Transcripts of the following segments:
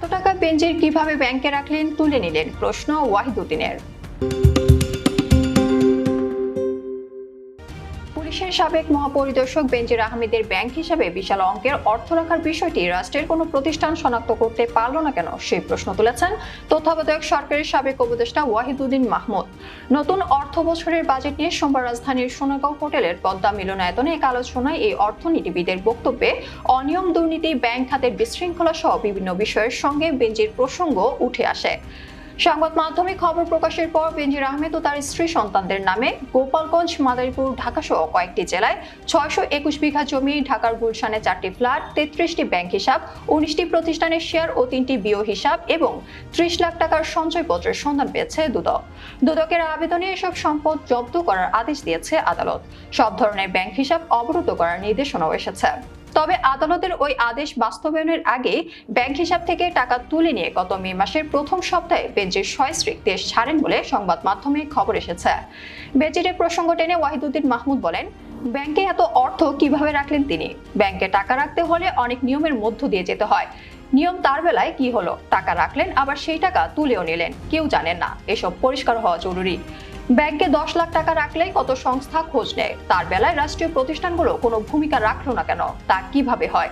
এত টাকা বেঞ্চের কীভাবে ব্যাংকে রাখলেন তুলে নিলেন প্রশ্ন ওয়াহিদুদ্দিনের। পুলিশের সাবেক মহাপরিদর্শক বেঞ্জির আহমেদের ব্যাংক হিসাবে বিশাল অঙ্কের অর্থ রাখার বিষয়টি রাষ্ট্রের কোনো প্রতিষ্ঠান শনাক্ত করতে পারল না কেন? সেই প্রশ্ন তুলেছেন তত্ত্বাবধায়ক সরকারের সাবেক উপদেষ্টা ওয়াহিদুদ্দিন মাহমুদ। নতুন অর্থ বছরের বাজেট নিয়ে সোমবার রাজধানীর সোনাগাঁও হোটেলের পদ্মা মিলনায়তনে এক আলোচনায় এই অর্থনীতিবিদের বক্তব্যে অনিয়ম দুর্নীতি, ব্যাংক খাতের বিশৃঙ্খলা সহ বিভিন্ন বিষয়ের সঙ্গে বেঞ্জির প্রসঙ্গ উঠে আসে। সংবাদ মাধ্যমে খবর প্রকাশের পর বেনজির আহমেদ ও তার স্ত্রী সন্তানদের নামে গোপালগঞ্জ, মাদারীপুর, ঢাকা সহ কয়েকটি জেলায় ছয়শো একুশ বিঘা জমি, ঢাকার গুলশানে চারটি ফ্ল্যাট, তেত্রিশটি ব্যাংক হিসাব, উনিশটি প্রতিষ্ঠানের শেয়ার ও তিনটি বিও হিসাব এবং ত্রিশ লাখ টাকার সঞ্চয়পত্রের সন্ধান পেয়েছে দুদক। দুদকের আবেদনে এসব সম্পদ জব্দ করার আদেশ দিয়েছে আদালত। সব ধরনের ব্যাংক হিসাব অবরুদ্ধ করার নির্দেশনাও এসেছে। তবে আদালতের ওই আদেশ বাস্তবায়নের আগে ব্যাংক হিসাব থেকে টাকা তুলে নিয়ে গত মে মাসের প্রথম সপ্তাহে বেঞ্জির সয়স্ত্রীক দেশ ছাড়েন বলে সংবাদ মাধ্যমে খবর এসেছে। বেঞ্জিরের প্রসঙ্গ টেনে ওয়াহিদুদ্দিন মাহমুদ বলেন, ব্যাংকে এত অর্থ কীভাবে রাখলেন তিনি? ব্যাংকে টাকা রাখতে হলে অনেক নিয়মের মধ্য দিয়ে যেতে হয়। নিয়ম তার বেলায় কি হলো? টাকা রাখলেন, আবার সেই টাকা তুলেও নিলেন। কেউ জানেন না। এসব পরিষ্কার হওয়া জরুরি। ব্যাংকে দশ লাখ টাকা রাখলেই কত সংস্থা খোঁজ নেয়? তার বেলায় রাষ্ট্রীয় প্রতিষ্ঠানগুলো কোনো ভূমিকা রাখল না কেন? তা কীভাবে হয়?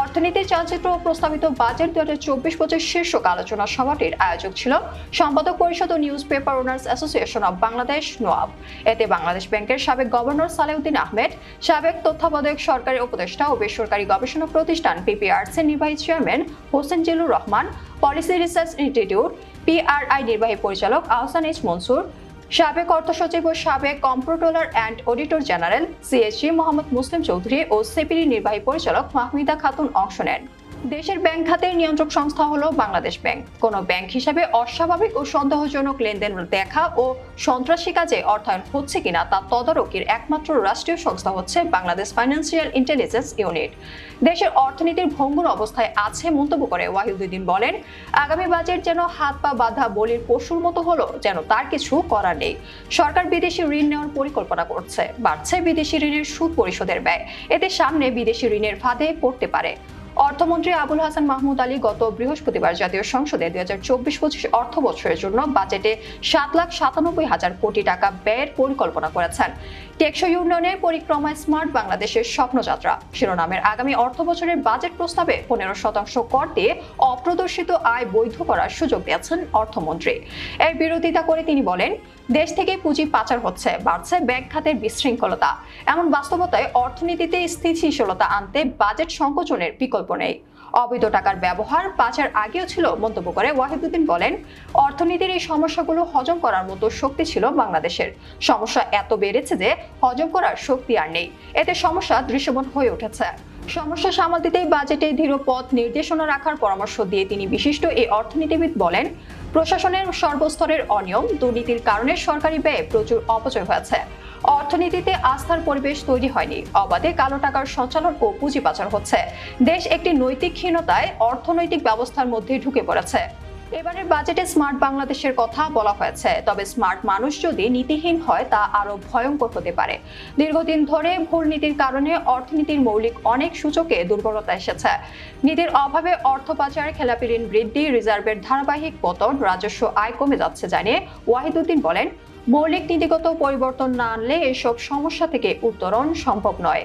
অর্থনীতির চালচিত্র ও প্রস্তাবিত বাজেট দু হাজার চব্বিশ পঁচিশ শীর্ষক আলোচনা সভাটির আয়োজক ছিল সম্পাদক পরিষদ ও newspaper owners association of Bangladesh, NOAB. এতে বাংলাদেশ ব্যাংকের সাবেক গভর্নর সালেউদ্দিন আহমেদ, সাবেক তত্ত্বাবধায়ক সরকারি উপদেষ্টা ও বেসরকারি গবেষণা প্রতিষ্ঠান পিপিআরস নির্বাহী chairman Hossain Zillur Rahman, policy research institute PRI নির্বাহী পরিচালক আহসান এইচ মনসুর সাবেক অর্থ সচিব ও সাবেক comptroller and auditor general CSC Mohammad Muslim Chowdhury O CPD নির্বাহী পরিচালক মাহমিদা খাতুন অংশ নেন। দেশের ব্যাংক খাতের নিয়ন্ত্রক সংস্থা হলো বাংলাদেশ ব্যাংক। কোন ব্যাংক হিসাবে অস্বাভাবিক ও সন্দেহজনক লেনদেন দেখা ও সন্ত্রাসী কাজে অর্থায়ন হচ্ছে কিনা তা তদারকির একমাত্র রাষ্ট্রীয় সংস্থা হচ্ছে বাংলাদেশ ফাইন্যান্সিয়াল ইন্টেলিজেন্স ইউনিট দেশের অর্থনীতির ভঙ্গুর অবস্থায় আছে মন্তব্য করে ওয়াহিদুদ্দিন বলেন, আগামী বাজেট যেন হাত পা বাঁধা বলির পশুর মতো হলো, যেন তার কিছু করার নেই। সরকার বিদেশি ঋণ নেওয়ার পরিকল্পনা করছে, বাড়ছে বিদেশি ঋণের সুদ পরিশোধের ব্যয়। এতে সামনে বিদেশি ঋণের ফাঁদে পড়তে পারে। অর্থমন্ত্রী আবুল হাসান মাহমুদ আলী গত বৃহস্পতিবার জাতীয় সংসদে দুই হাজার চব্বিশ পঁচিশ অর্থ বছরের জন্য বাজেটে সাত লাখ সাতানব্বই হাজার কোটি টাকা ব্যয়ের পরিকল্পনা করেছেন। টেকসই উন্নয়নের পরিক্রমায় স্মার্ট বাংলাদেশের স্বপ্নযাত্রা। শিরোনামের আগামী অর্থ বছরের বাজেট প্রস্তাবে পনেরো শতাংশ কর দিয়ে অপ্রদর্শিত আয় বৈধ করার সুযোগ দিয়েছেন অর্থমন্ত্রী। এর বিরোধিতা করে তিনি বলেন দেশ থেকে পুঁজি পাচার হচ্ছে, বাড়ছে ব্যাংক খাতের বিশৃঙ্খলতা। এমন বাস্তবতায় অর্থনীতিতে স্থিতিশীলতা আনতে বাজেট সংকোচনের বিকল্প নেই। অবৈধ টাকার ব্যবহার পাচার আগেও ছিল মন্তব্য করে ওয়াহিদুদ্দিন বলেন, অর্থনীতির এই সমস্যাগুলো হজম করার মতো শক্তি ছিল বাংলাদেশের। সমস্যা এত বেড়েছে যে হজম করার শক্তি আর নেই। এতে সমস্যা দৃশ্যমান হয়ে উঠেছে। সমস্যা সামাল দিতেই বাজেটে দৃঢ় পথ নির্দেশনা রাখার পরামর্শ দিয়ে তিনি বিশিষ্ট এই অর্থনীতিবিদ বলেন, প্রশাসনের সর্বস্তরের অনিয়ম, দুর্নীতির কারণে সরকারি ব্যয়ে প্রচুর অপচয় হয়েছে। অর্থনীতিতে আস্থার পরিবেশ তৈরি হয়নি। অবাধে কালো টাকার সঞ্চালন ও পুঁজি পাচার হচ্ছে। দেশ একটি নৈতিক নৈতিকহীনতায় অর্থনৈতিক ব্যবস্থার মধ্যে ঢুকে পড়েছে। এবারের বাজেটে স্মার্ট বাংলাদেশের কথা বলা হয়েছে। তবে স্মার্ট মানুষ যদি নীতিহীন হয়, তা আরও ভয়ঙ্কর হতে পারে। দীর্ঘদিন ধরে ভুল নীতির কারণে অর্থনীতির মৌলিক অনেক সূচকে দুর্বলতা এসেছে। নীতির অভাবে অর্থ পাচার খেলাপি ঋণ বৃদ্ধি, রিজার্ভের ধারাবাহিক পতন, রাজস্ব আয় কমে যাচ্ছে জানিয়ে ওয়াহিদুদ্দিন বলেন, মৌলিক নীতিগত পরিবর্তন না আনলে এসব সমস্যা থেকে উত্তরণ সম্ভব নয়।